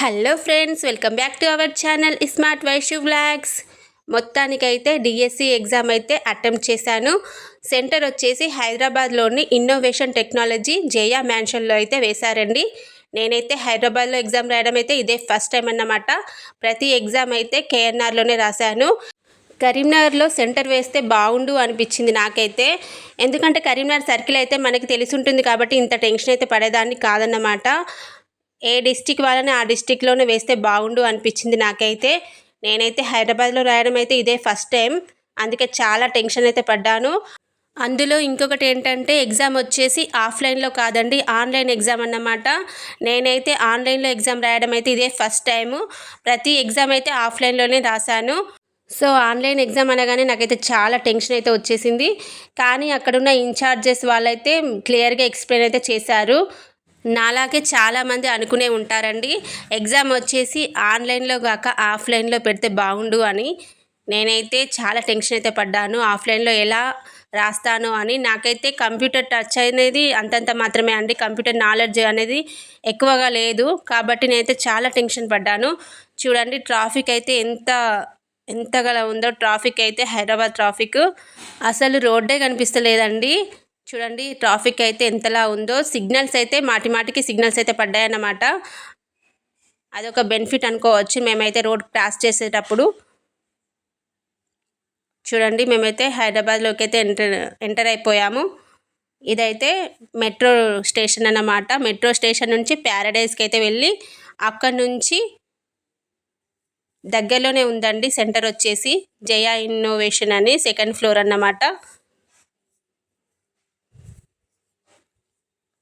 Hello friends welcome back to our channel smart Vaishu vlogs. మొత్తానికైతే DSC exam అయితే attempt చేశాను. Centre వచ్చేసి హైదరాబాద్లోని ఇన్నోవేషన్ టెక్నాలజీ జయా మ్యాన్షన్లో అయితే వేశారండి. నేనైతే హైదరాబాద్లో ఎగ్జామ్ రాయడం అయితే ఇదే ఫస్ట్ టైం అన్నమాట. ప్రతి ఎగ్జామ్ అయితే కేఎన్ఆర్లోనే రాశాను. కరీంనగర్లో సెంటర్ వేస్తే బాగుండు అనిపించింది నాకైతే. ఎందుకంటే కరీంనగర్ సర్కిల్ అయితే మనకి తెలిసి ఉంటుంది కాబట్టి ఇంత టెన్షన్ అయితే పడేదాన్ని కాదన్నమాట. ఏ డిస్టిక్ వాళ్ళని ఆ డిస్టిక్లోనే వేస్తే బాగుండు అనిపించింది నాకైతే. నేనైతే హైదరాబాద్లో రాయడం అయితే ఇదే ఫస్ట్ టైం. అందుకే చాలా టెన్షన్ అయితే పడ్డాను. అందులో ఇంకొకటి ఏంటంటే ఎగ్జామ్ వచ్చేసి ఆఫ్లైన్లో కాదండి ఆన్లైన్ ఎగ్జామ్ అన్నమాట. నేనైతే ఆన్లైన్లో ఎగ్జామ్ రాయడం అయితే ఇదే ఫస్ట్ టైము. ప్రతి ఎగ్జామ్ అయితే ఆఫ్లైన్లోనే రాశాను. సో ఆన్లైన్ ఎగ్జామ్ అనగానే నాకైతే చాలా టెన్షన్ అయితే వచ్చేసింది. కానీ అక్కడున్న ఇన్ఛార్జెస్ వాళ్ళైతే క్లియర్గా ఎక్స్ప్లెయిన్ అయితే చేశారు. నాలాగే చాలామంది అనుకునే ఉంటారండి. ఎగ్జామ్ వచ్చేసి ఆన్లైన్లో కాక ఆఫ్లైన్లో పెడితే బాగుండు అని. నేనైతే చాలా టెన్షన్ అయితే పడ్డాను. ఆఫ్లైన్లో ఎలా రాస్తాను అని. నాకైతే కంప్యూటర్ టచ్ అనేది అంతంత మాత్రమే అండి. కంప్యూటర్ నాలెడ్జ్ అనేది ఎక్కువగా లేదు. కాబట్టి నేనైతే చాలా టెన్షన్ పడ్డాను. చూడండి ట్రాఫిక్ అయితే ఎంత ఎంతగా ఉందో. ట్రాఫిక్ అయితే హైదరాబాద్ ట్రాఫిక్. అసలు రోడ్డే కనిపిస్తలేదండి. చూడండి ట్రాఫిక్ అయితే ఎంతలా ఉందో. సిగ్నల్స్ అయితే మాటి మాటికి సిగ్నల్స్ అయితే పడ్డాయన్నమాట. అదొక బెనిఫిట్ అనుకోవచ్చు. మేమైతే రోడ్ క్రాస్ చేసేటప్పుడు. చూడండి మేమైతే హైదరాబాద్లోకి అయితే ఎంటర్ ఎంటర్ అయిపోయాము. ఇదైతే మెట్రో స్టేషన్ అన్నమాట. మెట్రో స్టేషన్ నుంచి ప్యారడైజ్కి అయితే వెళ్ళి అక్కడ నుంచి దగ్గరలోనే ఉందండి సెంటర్ వచ్చేసి. జయా ఇన్నోవేషన్ అని సెకండ్ ఫ్లోర్ అన్నమాట.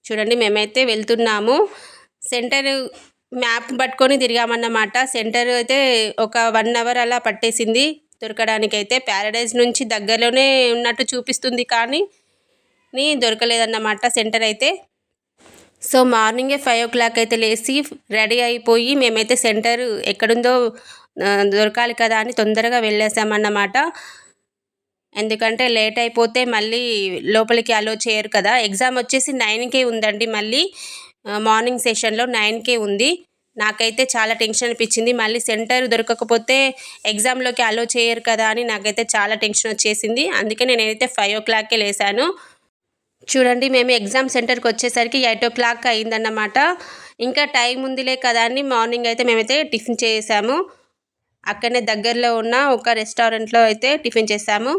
చూడండి మేమైతే వెళ్తున్నాము. సెంటర్ మ్యాప్ పట్టుకొని తిరిగామన్నమాట. సెంటర్ అయితే ఒక వన్ అవర్ అలా పట్టేసింది. దొరకడానికి అయితే ప్యారడైజ్ నుంచి దగ్గరలోనే ఉన్నట్టు చూపిస్తుంది కానీ నీ దొరకలేదన్నమాట సెంటర్ అయితే. సో మార్నింగే ఫైవ్ ఓ క్లాక్ అయితే లేచి రెడీ అయిపోయి మేమైతే సెంటర్ ఎక్కడుందో దొరకాలి కదా అని తొందరగా వెళ్ళేసామన్నమాట. ఎందుకంటే లేట్ అయిపోతే మళ్ళీ లోపలికి అలో చేయరు కదా. ఎగ్జామ్ వచ్చేసి నైన్కే ఉందండి మళ్ళీ. మార్నింగ్ సెషన్లో నైన్కే ఉంది. నాకైతే చాలా టెన్షన్ అనిపించింది. మళ్ళీ సెంటర్ దొరకకపోతే ఎగ్జామ్లోకి అలో చేయరు కదా అని నాకైతే చాలా టెన్షన్ వచ్చేసింది. అందుకే నేనైతే ఫైవ్ ఓ క్లాక్కే లేసాను. చూడండి మేము ఎగ్జామ్ సెంటర్కి వచ్చేసరికి ఎయిట్ ఓ క్లాక్ అయిందన్నమాట. ఇంకా టైం ఉందిలే కదా అని మార్నింగ్ అయితే మేమైతే టిఫిన్ చేసాము. అక్కడనే దగ్గరలో ఉన్న ఒక రెస్టారెంట్లో అయితే టిఫిన్ చేసాము.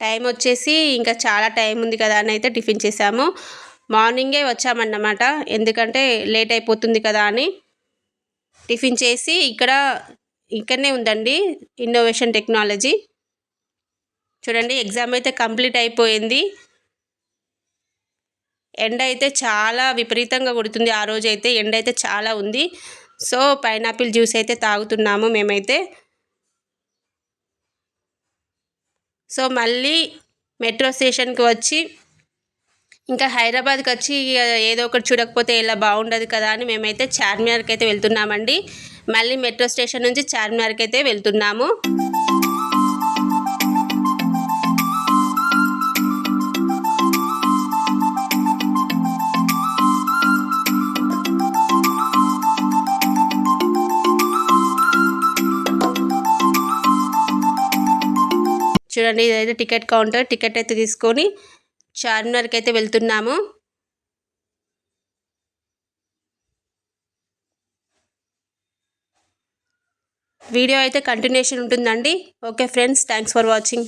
టైం వచ్చేసి ఇంకా చాలా టైం ఉంది కదా అని అయితే టిఫిన్ చేసాము. మార్నింగే వచ్చామన్నమాట. ఎందుకంటే లేట్ అయిపోతుంది కదా అని టిఫిన్ చేసి ఇక్కడ ఇక్కడనే ఉందండి ఇన్నోవేషన్ టెక్నాలజీ. చూడండి ఎగ్జామ్ అయితే కంప్లీట్ అయిపోయింది. ఎండ అయితే చాలా విపరీతంగా కొడుతుంది ఆ రోజు అయితే ఎండ అయితే చాలా ఉంది. సో పైనాపిల్ జ్యూస్ అయితే తాగుతున్నాము మేమైతే. సో మళ్ళీ మెట్రో స్టేషన్కి వచ్చి ఇంకా హైదరాబాద్కి వచ్చి ఏదో ఒకటి చూడకపోతే ఇలా బాగుండదు కదా అని మేమైతే చార్మినార్కి అయితే వెళ్తున్నామండి. మళ్ళీ మెట్రో స్టేషన్ నుంచి చార్మినార్కి అయితే వెళ్తున్నాము. చూడండి ఇదైతే టికెట్ కౌంటర్. టికెట్ అయితే తీసుకొని చార్మినార్కి అయితే వెళ్తున్నాము. వీడియో అయితే కంటిన్యూషన్ ఉంటుందండి. Okay friends thanks for watching.